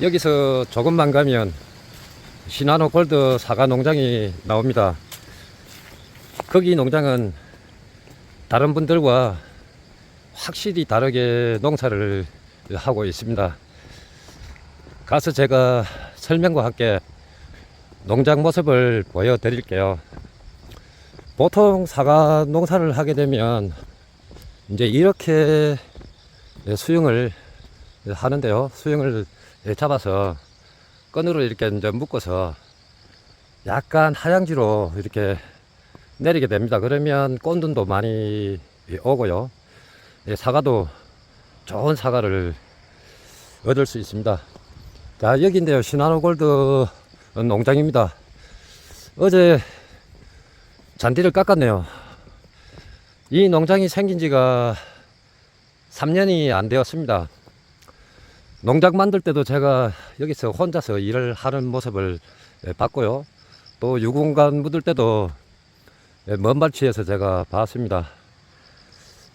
여기서 조금만 가면 시나노 골드 사과 농장이 나옵니다. 거기 농장은 다른 분들과 확실히 다르게 농사를 하고 있습니다. 가서 제가 설명과 함께 농장 모습을 보여드릴게요. 보통 사과 농사를 하게 되면 이제 이렇게 수영을 하는데요. 수영을 잡아서 끈으로 이렇게 이제 묶어서 약간 하향지로 이렇게 내리게 됩니다. 그러면 꼰둔도 많이 오고요. 예, 사과도 좋은 사과를 얻을 수 있습니다. 자, 여기인데요. 시나노 골드 농장입니다. 어제 잔디를 깎았네요. 이 농장이 생긴 지가 3년이 안 되었습니다. 농장 만들 때도 제가 여기서 혼자서 일을 하는 모습을 예, 봤고요. 또 유공간 묻을 때도 예, 먼발치에서 제가 봤습니다.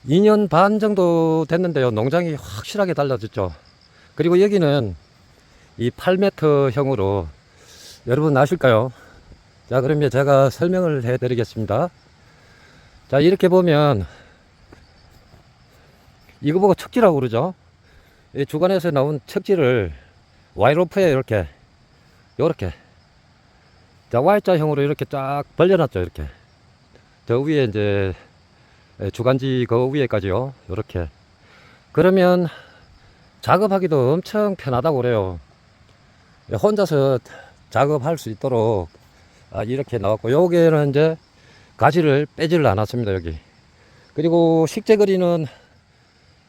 2년 반 정도 됐는데요. 농장이 확실하게 달라졌죠. 그리고 여기는 이 8m 형으로 여러분 아실까요? 자, 그러면 제가 설명을 해 드리겠습니다. 자, 이렇게 보면 이거 보고 척지라고 그러죠. 이 주간에서 나온 척지를 와이로프에 이렇게 요렇게 자 Y자형으로 이렇게 쫙 벌려놨죠 이렇게. 저 위에 이제 주간지 그 위에까지요 요렇게. 그러면 작업하기도 엄청 편하다고 그래요. 혼자서 작업할 수 있도록 아, 이렇게 나왔고 여기에는 이제 가지를 빼지를 않았습니다 여기. 그리고 식재거리는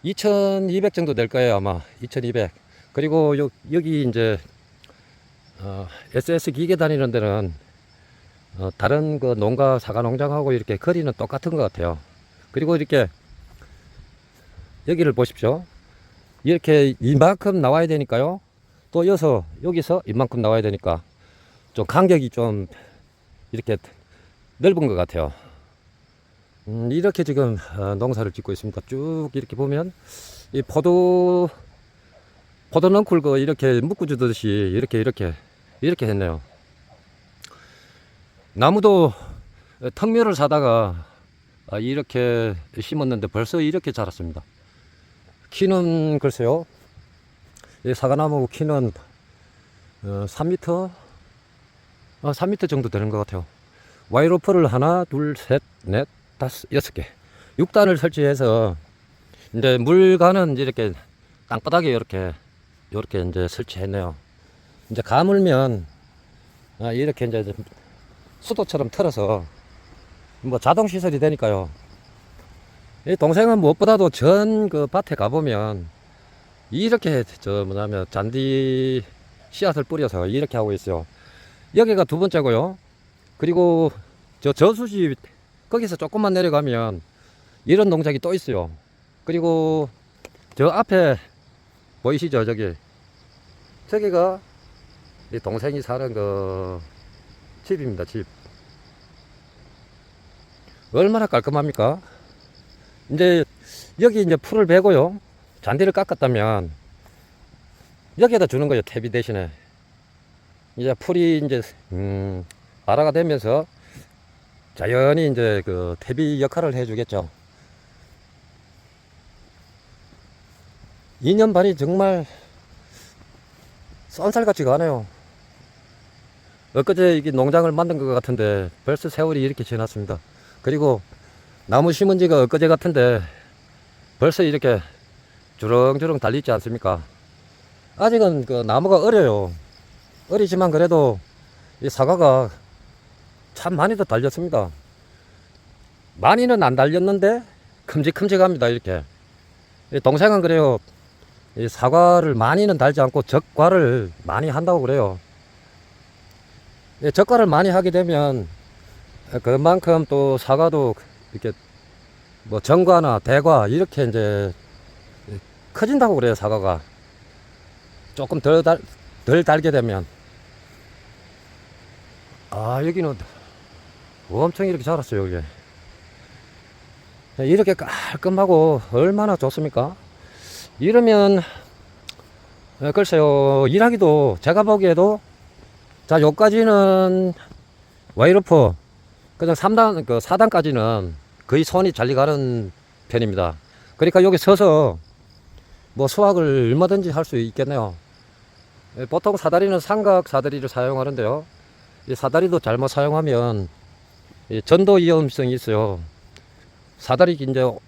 2200 정도 될 거예요 아마. 2200 그리고 요, 여기 이제 어, SS 기계 다니는 데는 어, 다른 그 농가 사과 농장하고 이렇게 거리는 똑같은 것 같아요. 그리고 이렇게 여기를 보십시오. 이렇게 이만큼 나와야 되니까요. 또 여기서 여기서 이만큼 나와야 되니까 좀 간격이 좀 이렇게 넓은 것 같아요 음, 이렇게 지금 어, 농사를 짓고 있습니다. 쭉 이렇게 보면 이 포도 포도 넝쿨 그 이렇게 묶어주듯이 이렇게 이렇게 이렇게 했네요. 나무도 턱면을 사다가 아, 이렇게 심었는데 벌써 이렇게 자랐습니다. 키는 글쎄요. 이 사과나무 키는 어, 3m 어, 3m 정도 되는 것 같아요. 와이로프를 하나, 둘, 셋, 넷, 다섯, 여섯 개. 6단을 설치해서, 이제 물 가는 이렇게 땅바닥에 이렇게, 이렇게 이제 설치했네요. 이제 가물면, 아, 이렇게 이제 수도처럼 틀어서, 뭐 자동 시설이 되니까요. 이 동생은 무엇보다도 전 그 밭에 가보면, 이렇게, 저, 뭐냐면, 잔디 씨앗을 뿌려서 이렇게 하고 있어요. 여기가 두 번째고요. 그리고 저 저수지 거기서 조금만 내려가면 이런 농장이 또 있어요. 그리고 저 앞에 보이시죠? 저기 저기가 이 동생이 사는 그 집입니다. 집. 얼마나 깔끔합니까? 이제 여기 이제 풀을 베고요. 잔디를 깎았다면 여기에다 주는 거예요. 퇴비 대신에. 이제 풀이 이제 음, 발화가 되면서 자연히 이제 그 퇴비 역할을 해주겠죠. 2년 반이 정말 쏜살 같지가 않아요. 엊그제 이게 농장을 만든 것 같은데 벌써 세월이 이렇게 지났습니다. 그리고 나무 심은 지가 엊그제 같은데 벌써 이렇게 주렁주렁 달리지 않습니까? 아직은 그 나무가 어려요. 어리지만 그래도 이 사과가 참 많이도 달렸습니다. 많이는 안 달렸는데 큼직큼직합니다. 이렇게 이 동생은 그래요. 이 사과를 많이는 달지 않고 적과를 많이 한다고 그래요. 이 적과를 많이 하게 되면 그만큼 또 사과도 이렇게 뭐 정과나 대과 이렇게 이제 커진다고 그래요. 사과가 조금 덜 달, 덜 달게 되면 아 여기는 엄청 이렇게 자랐어요 여기 이렇게 깔끔하고 얼마나 좋습니까 이러면 어, 글쎄요, 일하기도 제가 보기에도 자, 요까지는 와이로프 그냥 3단, 그 4단까지는 거의 손이 잘 가는 편입니다. 그러니까 여기 서서 뭐 수확을 얼마든지 할 수 있겠네요. 예, 보통 사다리는 삼각 사다리를 사용하는데요. 이 사다리도 잘못 사용하면 이 전도 위험성이 있어요. 사다리 이제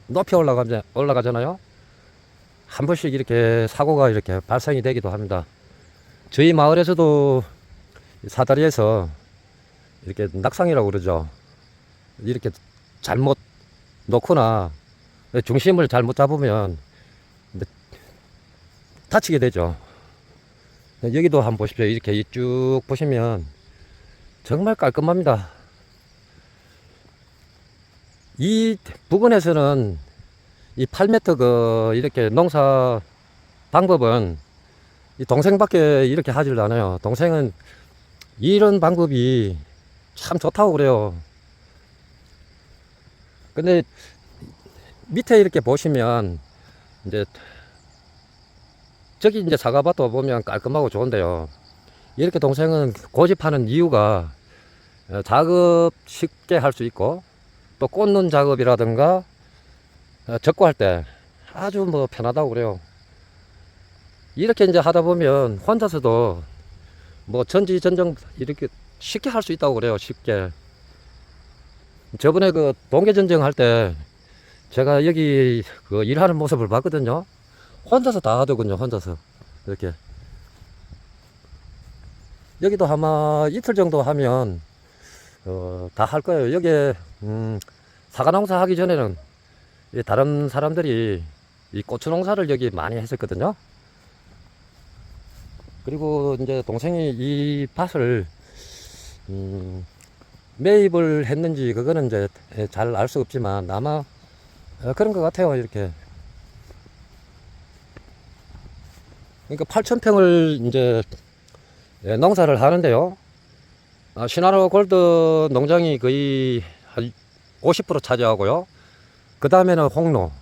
높이 올라가자, 올라가잖아요. 한 번씩 이렇게 사고가 이렇게 발생이 되기도 합니다. 저희 마을에서도 이 사다리에서 이렇게 낙상이라고 그러죠. 이렇게 잘못 놓거나 중심을 잘못 잡으면 다치게 되죠. 여기도 한번 보십시오. 이렇게 쭉 보시면 정말 깔끔합니다. 이 부근에서는 이 8m 그 이렇게 농사 방법은 이 동생밖에 이렇게 하질 않아요. 동생은 이런 방법이 참 좋다고 그래요. 근데 밑에 이렇게 보시면 이제 저기 이제 사과밭도 보면 깔끔하고 좋은데요. 이렇게 동생은 고집하는 이유가 어, 작업 쉽게 할 수 있고 또 꽂는 작업이라든가 어, 적고 할 때 아주 뭐 편하다고 그래요. 이렇게 이제 하다 보면 혼자서도 뭐 전지 전정 이렇게 쉽게 할 수 있다고 그래요. 쉽게. 저번에 그 동계 전쟁 할 때 제가 여기 그 일하는 모습을 봤거든요. 혼자서 다 하더군요. 혼자서 이렇게. 여기도 아마 이틀 정도 하면 어, 다 할 거예요. 여기 음, 사과 농사 하기 전에는 이 다른 사람들이 이 고추 농사를 여기 많이 했었거든요. 그리고 이제 동생이 이 밭을 음, 매입을 했는지 그거는 이제 잘 알 수 없지만 아마 어, 그런 것 같아요. 이렇게. 그러니까 8,000평을 이제 예, 농사를 하는데요. 아, 시나로 골드 농장이 거의 한 50% 차지하고요. 그 다음에는 홍로,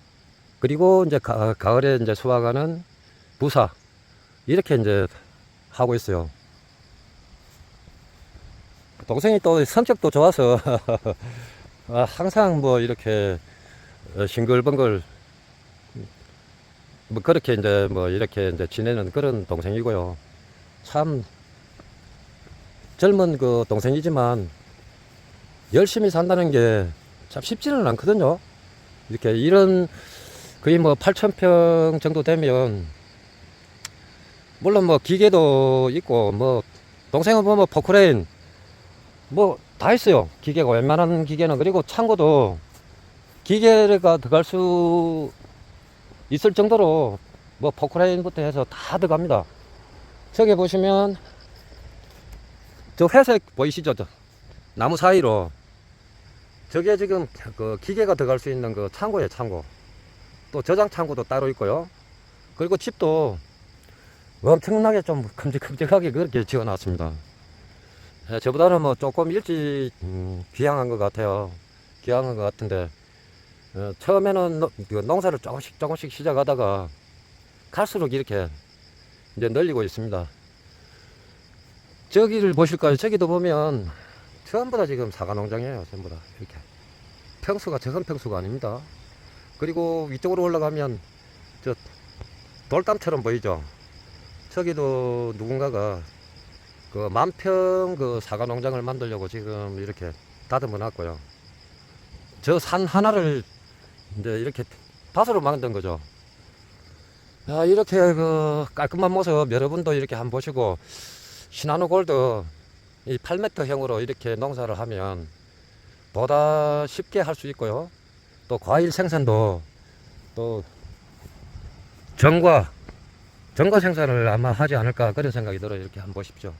그리고 이제 가, 가을에 이제 수확하는 부사, 이렇게 이제 하고 있어요. 동생이 또 성격도 좋아서 아, 항상 뭐 이렇게 어, 싱글벙글 뭐 그렇게 이제 뭐 이렇게 이제 지내는 그런 동생이고요. 참 젊은 그 동생이지만 열심히 산다는 게 참 쉽지는 않거든요. 이렇게 이런 거의 뭐 8,000평 정도 되면 물론 뭐 기계도 있고 뭐 동생은 보면 포크레인 뭐 다 있어요. 기계가 웬만한 기계는 그리고 창고도 기계가 들어갈 수 있을 정도로 뭐 포크레인부터 해서 다 들어갑니다. 저기 보시면 저 회색 보이시죠? 저 나무 사이로 저게 지금 그 기계가 들어갈 수 있는 그 창고예요, 창고. 또 저장 창고도 따로 있고요. 그리고 집도 엄청나게 좀 큼직큼직하게 그렇게 지어 놨습니다. 예, 저보다는 뭐 조금 일찍 음, 귀향한 것 같아요. 귀향한 것 같은데 어, 처음에는 노- 그 농사를 조금씩 조금씩 시작하다가 갈수록 이렇게 이제 늘리고 있습니다. 저기를 보실까요? 저기도 보면 전부 다 지금 사과 농장이에요. 전부 다 이렇게 평수가 적은 평수가 아닙니다. 그리고 위쪽으로 올라가면 저 돌담처럼 보이죠? 저기도 누군가가 그 만평 그 사과 농장을 만들려고 지금 이렇게 다듬어 놨고요. 저 산 하나를 이제 이렇게 밭으로 만든 거죠. 야, 이렇게 그 깔끔한 모습 여러분도 이렇게 한번 보시고 시나노 골드 이 8m형으로 이렇게 농사를 하면 보다 쉽게 할 수 있고요. 또 과일 생산도 또 정과 정과 생산을 아마 하지 않을까 그런 생각이 들어요. 이렇게 한번 보십시오.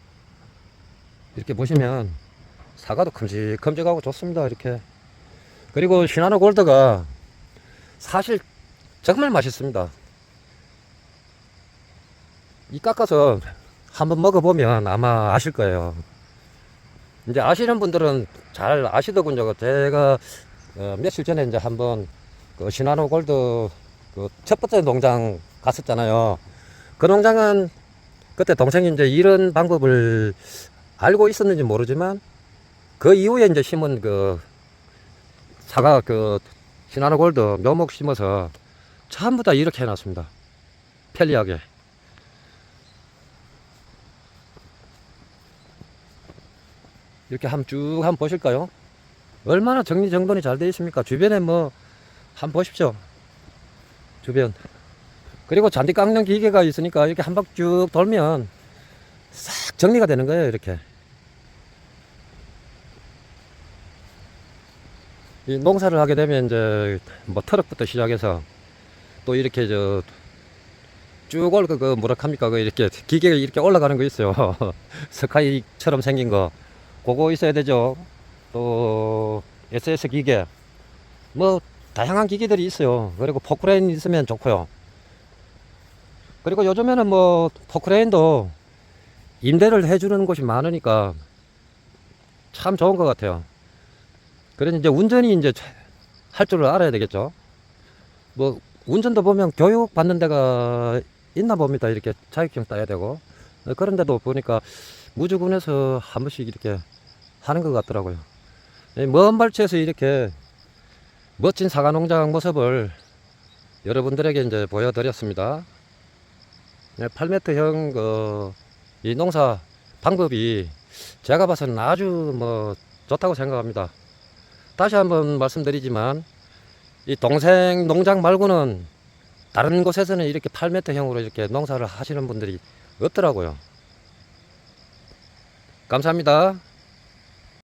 이렇게 보시면 사과도 큼직큼직하고 좋습니다. 이렇게 그리고 시나노 골드가 사실 정말 맛있습니다. 이 깎아서 한번 먹어보면 아마 아실 거예요. 이제 아시는 분들은 잘 아시더군요. 제가 어, 며칠 전에 이제 한번 그 시나노 골드 그 첫 번째 농장 갔었잖아요. 그 농장은 그때 동생이 이제 이런 방법을 알고 있었는지 모르지만 그 이후에 이제 심은 그 사과 그 시나노 골드 묘목 심어서 전부 다 이렇게 해놨습니다. 편리하게. 이렇게 한번 쭉 한번 보실까요? 얼마나 정리정돈이 잘 되어 있습니까? 주변에 뭐 한번 보십시오. 주변. 그리고 잔디 깎는 기계가 있으니까 이렇게 한 바퀴 쭉 돌면 싹 정리가 되는 거예요, 이렇게. 이 농사를 하게 되면 이제 뭐 트럭부터 시작해서 또 이렇게 저 쭉 올 그, 그 뭐라 합니까? 그 이렇게 기계가 이렇게 올라가는 거 있어요. 스카이처럼 생긴 거. 그거 있어야 되죠. 또 SS 기계. 뭐 다양한 기기들이 있어요. 그리고 포크레인 있으면 좋고요. 그리고 요즘에는 뭐 포크레인도 임대를 해주는 곳이 많으니까 참 좋은 것 같아요. 그래서 이제 운전이 이제 할 줄을 알아야 되겠죠. 뭐 운전도 보면 교육 받는 데가 있나 봅니다. 이렇게 자격증 따야 되고 어, 그런 데도 보니까 무주군에서 한 번씩 이렇게 하는 것 같더라고요. 이먼 발치에서 이렇게 멋진 사과 농장 모습을 여러분들에게 이제 보여드렸습니다. 네, 8m형 그, 이 농사 방법이 제가 봐서는 아주 뭐 좋다고 생각합니다. 다시 한번 말씀드리지만 이 동생 농장 말고는 다른 곳에서는 이렇게 8m형으로 이렇게 농사를 하시는 분들이 없더라고요. 감사합니다.